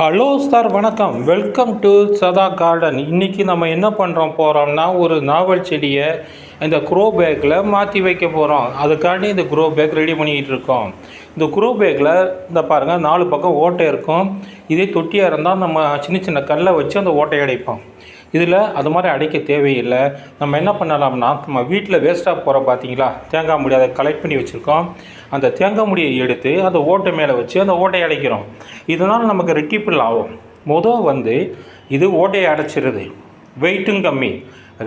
Hello sir வணக்கம். Welcome to Sada garden. இன்றைக்கி நம்ம என்ன பண்ணுறோம் போகிறோம்னா ஒரு நாவல் செடியை இந்த குரோ பேக்கில் மாற்றி வைக்க போகிறோம் அதுக்காண்டி இந்த குரோ பேக் ரெடி பண்ணிக்கிட்டு இருக்கோம். இந்த குரோ பேக்கில் இந்த பாருங்கள் நாலு பக்கம் ஓட்டை இருக்கும். இதே தொட்டியாக இருந்தால் நம்ம சின்ன சின்ன கல்லை வச்சு அந்த ஓட்டையை அடைப்போம். இதில் அது மாதிரி அடைக்க தேவையில்லை. நம்ம என்ன பண்ணலாம்னா நம்ம வீட்டில் வேஸ்ட்டாக போகிற பார்த்தீங்களா தேங்காய் முடி அதை கலெக்ட் பண்ணி வச்சுருக்கோம். அந்த தேங்காய் முடியை எடுத்து அந்த ஓட்டை மேலே வச்சு அந்த ஓட்டையை அடைக்கிறோம். இதனால் நமக்கு ரெட்டிப்பிள் ஆகும் மொதல் வந்து இது ஓட்டையை அடைச்சிருது. வெயிட்டும் கம்மி.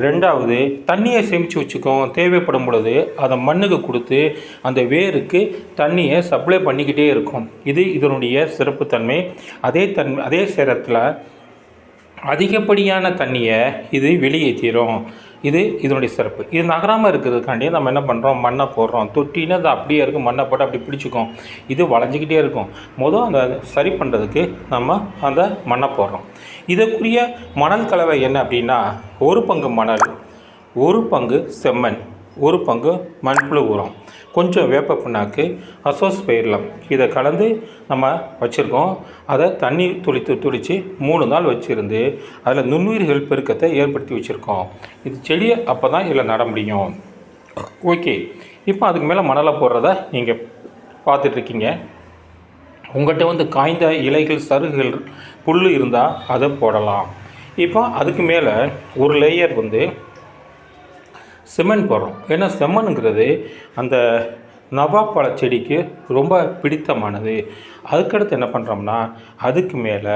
ரெண்டாவது தண்ணியை சேமித்து வச்சுக்கோம். தேவைப்படும் பொழுது அதை மண்ணுக்கு கொடுத்து அந்த வேருக்கு தண்ணியை சப்ளை பண்ணிக்கிட்டே இருக்கும். இது இதனுடைய சிறப்புத்தன்மை. அதே தன்மை அதே சேரத்தில் அதிகப்படியான தண்ணியை இது வெளியேற்றிடும் இது இதனுடைய சிறப்பு. இது நகராமல் இருக்கிறதுக்காண்டி நம்ம என்ன பண்ணுறோம் மண்ணை போடுறோம். தொட்டின்னு அது அப்படியே இருக்கும். மண்ணை போட்டு அப்படி பிடிச்சிக்கும். இது வளைஞ்சிக்கிட்டே இருக்கும். மொதல் அந்த சரி பண்ணுறதுக்கு நம்ம அந்த மண்ணை போடுறோம். இதற்குரிய மணல் கலவை என்ன அப்படின்னா ஒரு பங்கு மணல் ஒரு பங்கு செம்மண். ஒரு பங்கு மண்புழு உரம். கொஞ்சம் வேப்ப புண்ணாக்கு அசோஸ்பெயர்லம் இதை கலந்து நம்ம வச்சுருக்கோம். அதை தண்ணி துளித்து துளித்து மூணு நாள் வச்சுருந்து அதில் நுண்ணுயிர்கள் பெருக்கத்தை ஏற்படுத்தி வச்சுருக்கோம். இது செடியை அப்போ தான் இதில் நட முடியும். ஓகே. இப்போ அதுக்கு மேலே மணலை போடுறத நீங்கள் பார்த்துட்ருக்கீங்க உங்கள்கிட்ட வந்து காய்ந்த இலைகள் சருகுகள் புல் இருந்தால் அதை போடலாம். இப்போ அதுக்கு மேலே ஒரு லேயர் வந்து சிமெண்ட் போடுறோம். ஏன்னா செம்மண்ங்கிறது அந்த நவாப்பழ செடிக்கு ரொம்ப பிடித்தமானது. அதுக்கடுத்து என்ன பண்ணுறோம்னா அதுக்கு மேலே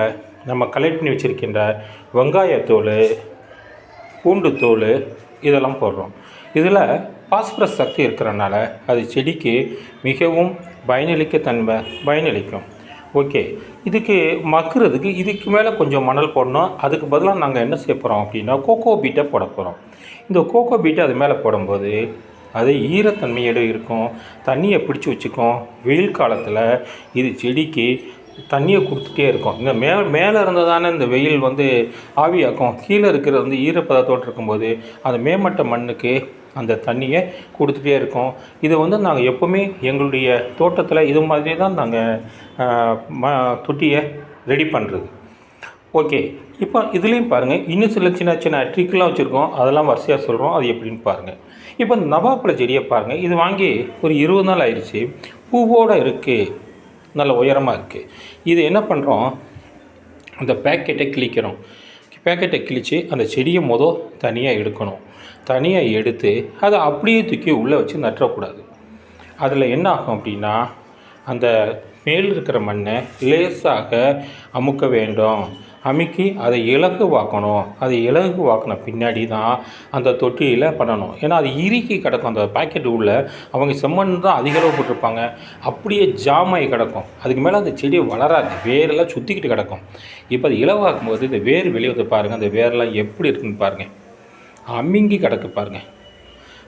நம்ம கலெக்ட் பண்ணி வச்சுருக்கின்ற வெங்காயத்தோல் பூண்டுத்தோல் இதெல்லாம் போடுறோம். இதில் பாஸ்பரஸ் சக்தி இருக்கிறனால அது செடிக்கு மிகவும் பயனளிக்க தன்மை பயனளிக்கும். ஓகே. இதுக்கு மக்குறதுக்கு இதுக்கு மேலே கொஞ்சம் மணல் போடணும். அதுக்கு பதிலாக நாங்கள் என்ன செய்ய போகிறோம் அப்படின்னா கோகோ பீட்டை போட போகிறோம் இந்த கோகோ பீட்டை அது மேலே போடும்போது அது ஈரத்தன்மையோடு இருக்கும். தண்ணியை பிடிச்சி வச்சுக்கும். வெயில் காலத்தில் இது செடிக்கு தண்ணியை கொடுத்துட்டே இருக்கும். இந்த மே மேலே இருந்ததானே இந்த வெயில் வந்து ஆவியாக்கும். கீழே இருக்கிறது வந்து ஈரப்பதத்தோடு இருக்கும்போது அந்த மேம்பட்ட மண்ணுக்கு அந்த தண்ணியை கொடுத்துட்டே இருக்கோம். இதை வந்து நாங்கள் எப்போவுமே எங்களுடைய தோட்டத்தில் இது மாதிரி தான் நாங்கள் ம தொட்டியை ரெடி பண்ணுறது ஓகே இப்போ இதுலேயும் பாருங்கள் இன்னும் சில சின்ன சின்ன ட்ரிக்கெலாம் வச்சுருக்கோம். அதெல்லாம் வரிசையாக சொல்கிறோம் அது எப்படின்னு பாருங்கள் இப்போ இந்த நவாப்பழ செடியை பாருங்கள் இது வாங்கி ஒரு இருபது நாள் ஆயிடுச்சு. பூவோடு இருக்குது நல்ல உயரமாக இருக்குது இது என்ன பண்ணுறோம் அந்த பேக்கெட்டை கிழிக்கிறோம். பேக்கெட்டை கிழித்து அந்த செடியை மொதல் தனியாக எடுக்கணும். தனியாக எடுத்து அதை அப்படியே தூக்கி உள்ளே வச்சு நட்டக்கூடாது அதில் என்ன ஆகும் அப்படின்னா அந்த மேல் இருக்கிற மண்ணை லேசாக அமுக்க வேண்டும். அமுக்கி அதை இலகு வாக்கணும் அதை இலகு வாக்கின பின்னாடி தான் அந்த தொட்டியில் பண்ணணும். ஏன்னா அது இறுக்கி கிடக்கும். அந்த பாக்கெட் உள்ளே அவங்க செம்மண் தான் அதிக அளவு போட்டிருப்பாங்க. அப்படியே ஜாமாயி கிடக்கும். அதுக்கு மேலே அந்த செடி வளராது. வேரெல்லாம் சுற்றிக்கிட்டு கிடக்கும். இப்போ அது இலவாக்கும் போது இந்த வேர் வெளியே வந்து பாருங்கள் அந்த வேரெல்லாம் எப்படி இருக்குன்னு பாருங்கள் அமிங்கி கிடக்கு பாருங்கள்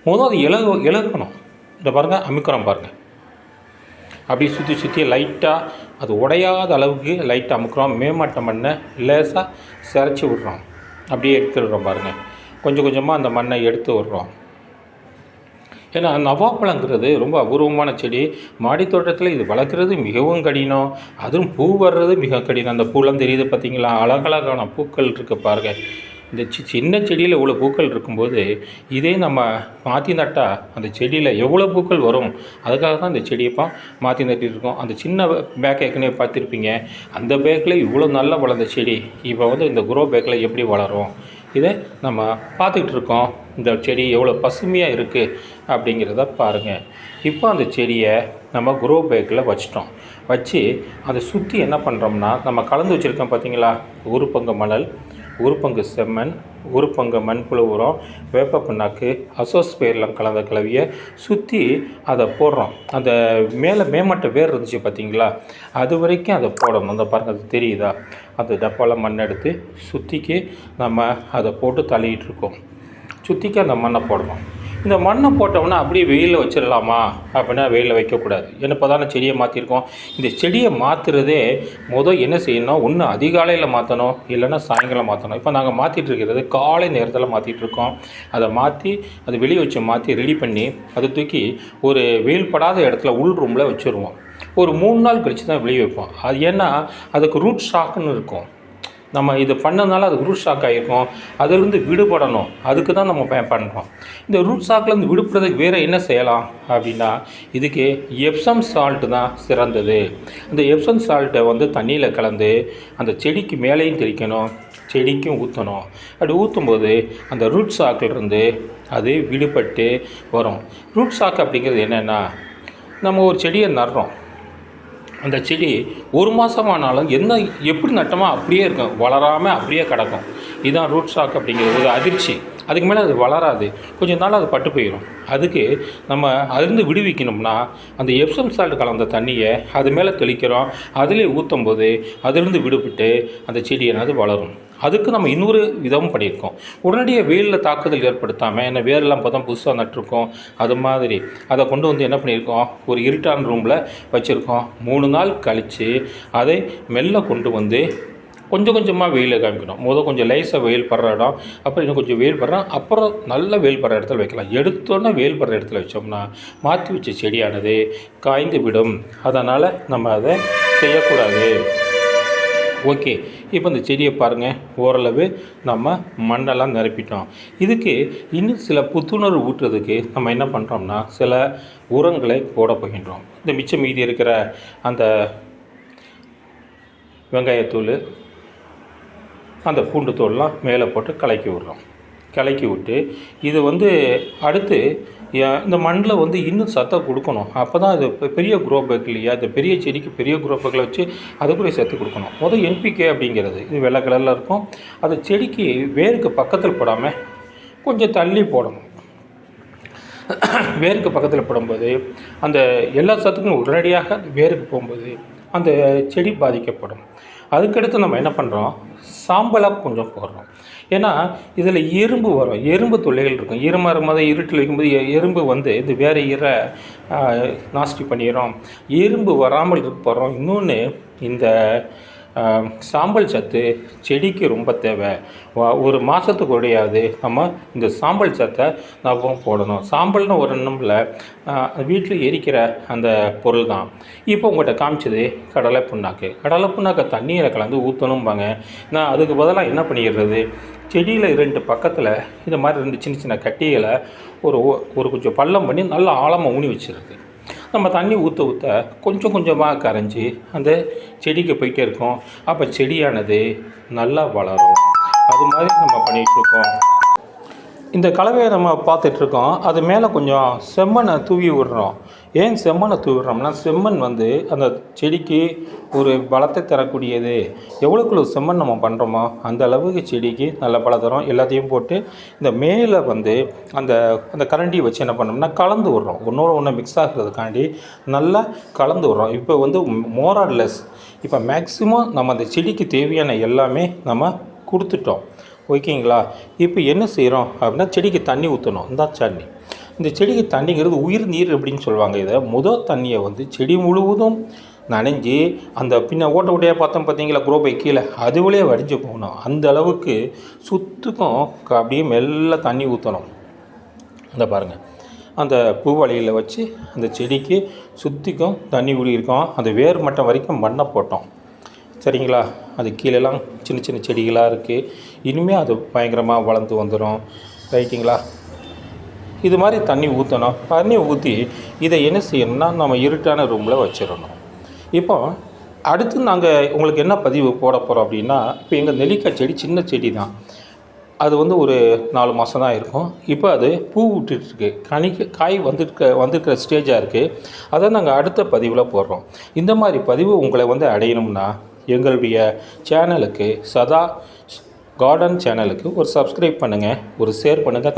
முதல் அது இலகு இலகணும் இந்த பாருங்கள் அமிக்கிறோம் பாருங்கள் அப்படியே சுற்றி சுற்றி லைட்டாக அது உடையாத அளவுக்கு லைட்டாக அமுக்குறோம். மேமாட்ட மண்ணை லேசாக சிரச்சி விட்றோம். அப்படியே எடுத்து விடுறோம் பாருங்கள் கொஞ்சம் கொஞ்சமாக அந்த மண்ணை எடுத்து விட்றோம் ஏன்னா நவாப்பழங்கிறது ரொம்ப அபூர்வமான செடி. மாடித் தோட்டத்தில் இது வளர்க்குறது மிகவும் கடினம். அதுவும் பூ வர்றது மிக கடினம். அந்த பூலாம் தெரியுது பார்த்தீங்களா அழகழகான பூக்கள் இருக்குது பாருங்கள் இந்த சி சின்ன செடியில் இவ்வளோ பூக்கள் இருக்கும்போது இதே நம்ம மாற்றி நட்டால் அந்த செடியில் எவ்வளோ பூக்கள் வரும்? அதுக்காக தான் இந்த செடியப்போ மாற்றி நட்டிருக்கோம் அந்த சின்ன பேக் ஏற்கனவே பார்த்துருப்பீங்க. அந்த பேக்கில் இவ்வளோ நல்லா வளர்ந்த செடி இப்போ வந்து இந்த குரோ பேக்கில் எப்படி வளரும்? இதை நம்ம பார்த்துக்கிட்டு இருக்கோம். இந்த செடி எவ்வளோ பசுமையாக இருக்குது அப்படிங்கிறத பாருங்கள் இப்போ அந்த செடியை நம்ம குரோ பேக்கில் வச்சிட்டோம். வச்சு அதை சுற்றி என்ன பண்ணுறோம்னா நம்ம கலந்து வச்சுருக்கோம் பார்த்தீங்களா ஒரு பங்கு மணல் ஒரு பங்கு செம்மண் ஒரு பங்கு மண்புழு உரம் வேப்ப புண்ணாக்கு அசோஸ்பேர்லாம் கலந்த கலவையை சுற்றி அதை போடுறோம். அந்த மேலே மேமட்ட வேர் இருந்துச்சு பார்த்தீங்களா அது வரைக்கும் அதை போடணும். அந்த பாருங்க அது தெரியுதா? அந்த டப்பாவில் மண் எடுத்து சுற்றிக்கு நம்ம அதை போட்டு தள்ளிகிட்டு இருக்கோம். சுற்றிக்கு அந்த மண்ணை போடணும். இந்த மண்ணை போட்டோம்னா அப்படியே வெயிலில் வச்சிடலாமா அப்படின்னா வெயிலில் வைக்கக்கூடாது. ஏன்னா இப்போ தானே செடியை மாற்றிருக்கோம் இந்த செடியை மாற்றுறதே மொதல் என்ன செய்யணும்? ஒன்று அதிகாலையில் மாற்றணும் இல்லைன்னா சாயங்காலம் மாற்றணும் இப்போ நாங்கள் மாற்றிட்டு இருக்கிறது காலை நேரத்தில் மாற்றிட்டுருக்கோம் அதை மாற்றி அதை வெளியே வச்சு மாற்றி ரெடி பண்ணி அதை தூக்கி ஒரு வெயில் படாத இடத்துல உள் ரூமில் வச்சுருவோம். ஒரு மூணு நாள் கழித்து தான் வெளியே வைப்போம். அது ஏன்னா அதுக்கு ரூட் ஸ்டாக்குன்னு இருக்கும். நம்ம இது பண்ணதுனால அது ரூட் ஷாக் ஆகிருக்கும் அதிலிருந்து விடுபடணும். அதுக்கு தான் நம்ம ப பண்ணுறோம் இந்த ரூட் ஷாக்லேருந்து விடுபடுறதுக்கு வேறு என்ன செய்யலாம்? அப்படின்னா இதுக்கு எப்சம் சால்ட்டு தான் சிறந்தது. இந்த எப்சம் சால்ட்டை வந்து தண்ணியில் கலந்து அந்த செடிக்கு மேலேயும் தெளிக்கணும். செடிக்கும் ஊற்றணும் அப்படி ஊற்றும்போது அந்த ரூட் சாக்கிலிருந்து அது விடுபட்டு வரும். ரூட் சாக்கு அப்படிங்கிறது என்னென்னா நம்ம ஒரு செடியை நடுறோம். அந்த செடி ஒரு மாதமானாலும் என்ன எப்படி நட்டமோ அப்படியே இருக்கும். வளராமல் அப்படியே கிடக்கும். இதுதான் ரூட் ஸ்டாக் அப்படிங்கிறது ஒரு அதிர்ச்சி. அதுக்கு மேலே அது வளராது. கொஞ்சம் நாள் அது பட்டு போயிடும் அதுக்கு நம்ம அதிலிருந்து விடுவிக்கணும்னா அந்த எப்சம் சால்ட் கலந்த தண்ணியை அது மேலே தெளிக்கிறோம். அதிலே ஊற்றும் போது அதிலிருந்து விடுபட்டு அந்த செடி என்னது வளரும். அதுக்கு நம்ம இன்னொரு விதமும் பண்ணியிருக்கோம். உடனடியாக வெயிலில் தாக்குதல் ஏற்படுத்தாமல் என்ன வேரெல்லாம் இப்போ தான் புதுசாக நட்டிருக்கோம். அது மாதிரி அதை கொண்டு வந்து என்ன பண்ணியிருக்கோம்? ஒரு இருட்டான ரூமில் வச்சுருக்கோம். மூணு நாள் கழித்து அதை மெல்ல கொண்டு வந்து கொஞ்சம் கொஞ்சமாக வெயிலில் காமிக்கணும். முதல் கொஞ்சம் லேசாக வெயில் படுற இடம் அப்புறம் இன்னும் கொஞ்சம் வெயில் படுறோம் அப்புறம் நல்ல வெயில் படுற இடத்துல வைக்கலாம். எடுத்தோன்னே வெயில் படுற இடத்துல வச்சோம்னா மாற்றி வச்ச செடியானது காய்ந்து விடும். அதனால் நம்ம அதை செய்யக்கூடாது. ஓகே. இப்போ இந்த செடியை பாருங்கள் ஓரளவு நம்ம மண்ணெல்லாம் நிரப்பிட்டோம். இதுக்கு இன்னும் சில புத்துணர்வு ஊட்டுறதுக்கு நம்ம என்ன பண்ணுறோம்னா சில உரங்களை போட போகின்றோம். இந்த மிச்சம் மீதி இருக்கிற அந்த வெங்காயத்தூள் அந்த பூண்டு தூள்லாம் மேலே போட்டு கலக்கி விட்றோம். கலக்கி விட்டு இது வந்து அடுத்து இந்த மண்ணில் வந்து இன்னும் சத்தை கொடுக்கணும். அப்போ தான் அது பெரிய குரோ பேக் இல்லையா? இந்த பெரிய செடிக்கு பெரிய குரோ பேக்கில் வச்சு அதுக்குரிய சத்து கொடுக்கணும். முதல் என்பிகே அப்படிங்கிறது. இது வெள்ளை கலரில் இருக்கும். அது செடிக்கு வேருக்கு பக்கத்தில் போடாமல் கொஞ்சம் தள்ளி போடணும். வேருக்கு பக்கத்தில் போடும்போது அந்த எல்லா சத்துக்கும் உடனடியாக வேருக்கு போகும்போது அந்த செடி பாதிக்கப்படும். அதுக்கடுத்து நம்ம என்ன பண்ணுறோம் சாம்பலாக கொஞ்சம் போடுறோம். ஏன்னா இதில் எறும்பு வரும். எறும்பு தொல்லைகள் இருக்கும். ஈரமாக இருக்கும்போது இருட்டில் வைக்கும்போது எறும்பு வந்து இது வேறு ஈர நாஸ்டி பண்ணிடுறோம். எறும்பு வராமல் இருக்க போகிறோம் இன்னொன்று இந்த சாம்பல் சத்து செடிக்கு ரொம்ப தேவை. ஒரு மாதத்துக்கு உடையாது நம்ம இந்த சாம்பல் சத்தை நம்ம போடணும். சாம்பல்னு ஒரு எண்ணமில் வீட்டில் எரிக்கிற அந்த பொருள் தான் இப்போ உங்கள்கிட்ட காமிச்சது கடலை புண்ணாக்கு. கடலை புண்ணாக்கை தண்ணியில் கலந்து ஊற்றணும்பாங்க நான் அதுக்கு பதிலாக என்ன பண்ணிடுறது? செடியில் ரெண்டு பக்கத்தில் இந்த மாதிரி ரெண்டு சின்ன சின்ன கட்டிகளை ஒரு ஓ- ஒரு கொஞ்சம் பள்ளம் பண்ணி நல்லா ஆழமாக ஊனி வச்சிருது நம்ம தண்ணி ஊற்ற ஊற்ற கொஞ்சம் கொஞ்சமாக கரைஞ்சி அந்த செடிக்கு போயிட்டே இருக்கும். அப்போ செடியானது நல்லா வளரும். அது மாதிரி நம்ம பண்ணிகிட்ருக்கோம் இந்த கலவையை நம்ம பார்த்துட்ருக்கோம். அது மேலே கொஞ்சம் செம்மண்ணை தூவி விடுறோம். ஏன் செம்மண்ணை தூவி விடுறோம்னா செம்மண் வந்து அந்த செடிக்கு ஒரு பலத்தை தரக்கூடியது. எவ்வளோக்குள்ள செம்மண் நம்ம பண்ணுறோமோ அந்த அளவுக்கு செடிக்கு நல்ல பல தரும். எல்லாத்தையும் போட்டு இந்த மேலே வந்து அந்த அந்த கரண்டி வச்சு என்ன பண்ணோம்னா கலந்து விடுறோம். ஒன்றோட ஒன்று மிக்ஸ் ஆகிறதுக்காண்டி நல்லா கலந்து விடுறோம். இப்போ வந்து மோரார்லெஸ் இப்போ மேக்ஸிமம் நம்ம அந்த செடிக்கு தேவையான எல்லாமே நம்ம கொடுத்துட்டோம். ஓகேங்களா இப்போ என்ன செய்கிறோம் அப்படின்னா செடிக்கு தண்ணி ஊற்றணும் இந்த தண்ணி இந்த செடிக்கு தண்ணிங்கிறது உயிர் நீர் அப்படின்னு சொல்லுவாங்க இதை. முதல் தண்ணியை வந்து செடி முழுவதும் நனைஞ்சு அந்த பின்ன ஓட்ட ஓட்டையாக பார்த்தோம் பார்த்தீங்களா? குரோபை கீழே. அது வழியே வடிஞ்சு போகணும். அந்த அளவுக்கு சுத்துக்கும் க- அப்படியே மெல்ல தண்ணி ஊற்றணும் இந்த பாருங்கள் அந்த பூவலையில் வச்சு அந்த செடிக்கு சுற்றிக்கும் தண்ணி ஊடியிருக்கோம் அந்த வேர் மட்டம் வரைக்கும் மண்ணை போட்டோம். சரிங்களா? அது கீழெல்லாம் சின்ன சின்ன செடிகளாக இருக்குது இனிமேல் அது பயங்கரமாக வளர்ந்து வந்துடும் ரைட்டுங்களா? இது மாதிரி தண்ணி ஊற்றணும் தண்ணி ஊற்றி இதை என்ன செய்யணும்னா நம்ம இருட்டான ரூமில் வச்சிடணும். இப்போ அடுத்து நாங்கள் உங்களுக்கு என்ன பதிவு போட போகிறோம் அப்படின்னா இப்போ எங்கள் நெல்லிக்காய் செடி சின்ன செடி தான் அது வந்து ஒரு நாலு மாதம் தான் இருக்கும். இப்போ அது பூ விட்டுட்டுருக்கு. கனிக்கு காய் வந்துருக்க வந்திருக்கிற ஸ்டேஜாக இருக்குது அதை நாங்கள் அடுத்த பதிவில் போடுறோம். இந்த மாதிரி பதிவு உங்களை வந்து அடையணும்னா எங்களுடைய சேனலுக்கு சதா கார்டன் சேனலுக்கு ஒரு சப்ஸ்கிரைப் பண்ணுங்கள் ஒரு ஷேர் பண்ணுங்கள்